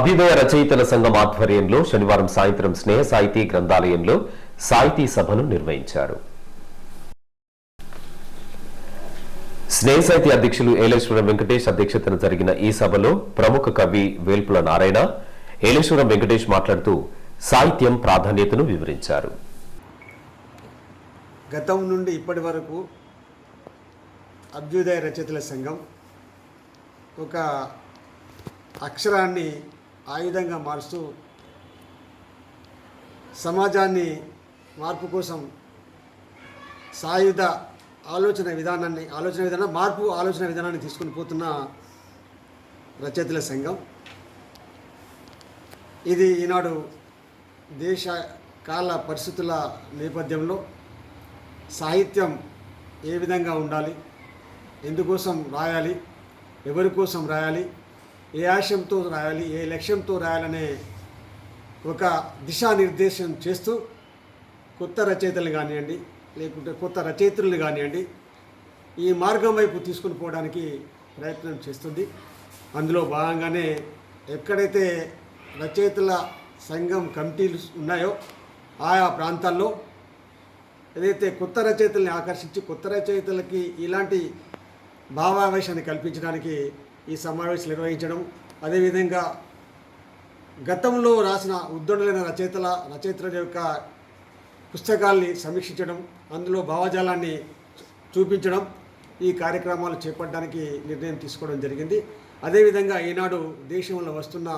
అభ్యుదయ రచయితల సంఘం ఆధ్వర్యంలో శనివారం సాయంత్రం స్నేహ సాహితీ గ్రంథాలయంలో సాహితీ సభను నిర్వహించారు. స్నేహ సాహితీ అధ్యక్షులు ఏలేశ్వరం వెంకటేష్ అధ్యక్షతన జరిగిన ఈ సభలో ప్రముఖ కవి వేల్పుల నారాయణ ఏలేశ్వరం వెంకటేష్ మాట్లాడుతూ సాహిత్యం ప్రాధాన్యతను వివరించారు. గతం నుండి ఇప్పటి వరకు అభ్యుదయ రచయితల సంఘం ఒక అక్షరాన్ని ఆయుధంగా మారుస్తూ సమాజాన్ని మార్పు కోసం సాయుధ ఆలోచన విధానాన్ని ఆలోచన విధానం మార్పు ఆలోచన విధానాన్ని తీసుకుని పోతున్న రచయితల సంఘం. ఇది ఈనాడు దేశ కాల పరిస్థితుల నేపథ్యంలో సాహిత్యం ఏ విధంగా ఉండాలి ఎందుకోసం రాయాలి ఎవరి కోసం రాయాలి ఏ ఆశయంతో రాయాలి ఏ లక్ష్యంతో రాయాలనే ఒక దిశానిర్దేశం చేస్తూ కొత్త రచయితలు కానివ్వండి లేకుంటే కొత్త రచయితలు కానివ్వండి ఈ మార్గం వైపు తీసుకుని పోవడానికి ప్రయత్నం చేస్తుంది. అందులో భాగంగానే ఎక్కడైతే రచయితల సంఘం కమిటీలు ఉన్నాయో ఆయా ప్రాంతాల్లో ఏదైతే కొత్త రచయితల్ని ఆకర్షించి కొత్త రచయితలకి ఇలాంటి భావావేశాన్ని కల్పించడానికి ఈ సమావేశం నిర్వహించడం. అదేవిధంగా గతంలో రాసిన ఉద్దండులైన రచయితల రచయితల యొక్క పుస్తకాల్ని సమీక్షించడం అందులో భావజాలాన్ని చూపించడం ఈ కార్యక్రమాలు చేపట్టడానికి నిర్ణయం తీసుకోవడం జరిగింది. అదేవిధంగా ఈనాడు దేశంలో వస్తున్న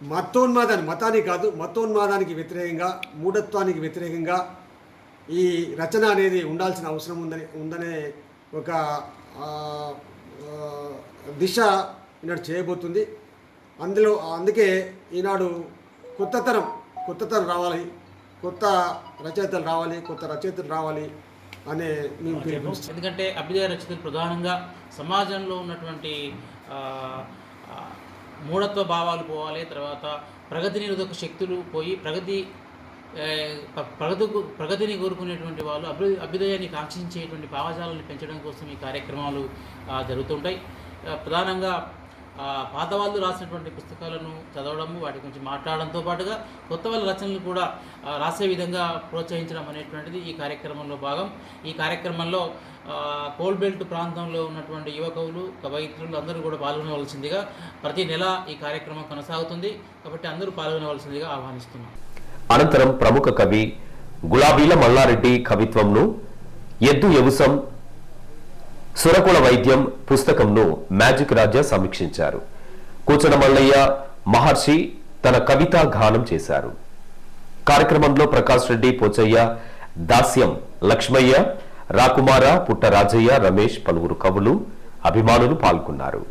మతోన్మాదాన్ని మతానికి కాదు మతోన్మాదానికి వ్యతిరేకంగా మూఢత్వానికి వ్యతిరేకంగా ఈ రచన అనేది ఉండాల్సిన అవసరం ఉందని ఉందనే ఒక దిశ ఈనాడు చేయబోతుంది. అందులో అందుకే ఈనాడు కొత్త తరం కొత్త తరం రావాలి కొత్త రచయితలు రావాలి కొత్త రచయితలు రావాలి అనే మేము ఎందుకంటే అభ్యుదయ రచయితలు ప్రధానంగా సమాజంలో ఉన్నటువంటి మూఢత్వ భావాలు పోవాలి తర్వాత ప్రగతి నిరోధక శక్తులు పోయి ప్రగతి ప్రగతికు ప్రగతిని కోరుకునేటువంటి వాళ్ళు అభ్యు అభ్యుదయాన్ని కాంక్షించేటువంటి భావజాలను పెంచడం కోసం ఈ కార్యక్రమాలు జరుగుతుంటాయి. ప్రధానంగా పాత వాళ్ళు రాసినటువంటి పుస్తకాలను చదవడము వాటి గురించి మాట్లాడడంతో పాటుగా కొత్త వాళ్ళ రచనలు కూడా రాసే విధంగా ప్రోత్సహించడం అనేటువంటిది ఈ కార్యక్రమంలో భాగం. ఈ కార్యక్రమంలో ఆ, కోల్ బెల్ట్ ప్రాంతంలో ఉన్నటువంటి యువకులు కవయిత్రులు అందరూ కూడా పాల్గొనవలసిందిగా ప్రతి నెల ఈ కార్యక్రమం కొనసాగుతుంది. కాబట్టి అందరూ పాల్గొనవలసిందిగా ఆహ్వానిస్తున్నాం. అనంతరం ప్రముఖ కవి గులాబీల మల్లారెడ్డి కవిత్వంను ఎద్దు యవుసం సురకుల వైద్యం పుస్తకంను మ్యాజిక్ రాజా సమీక్షించారు. కూచన మల్లయ్య మహర్షి తన కవితా గానం చేశారు. కార్యక్రమంలో ప్రకాష్ రెడ్డి పోచయ్య దాస్యం లక్ష్మయ్య రాకుమార పుట్ట రాజయ్య రమేష్ పలువురు కవులు అభిమానులు పాల్గొన్నారు.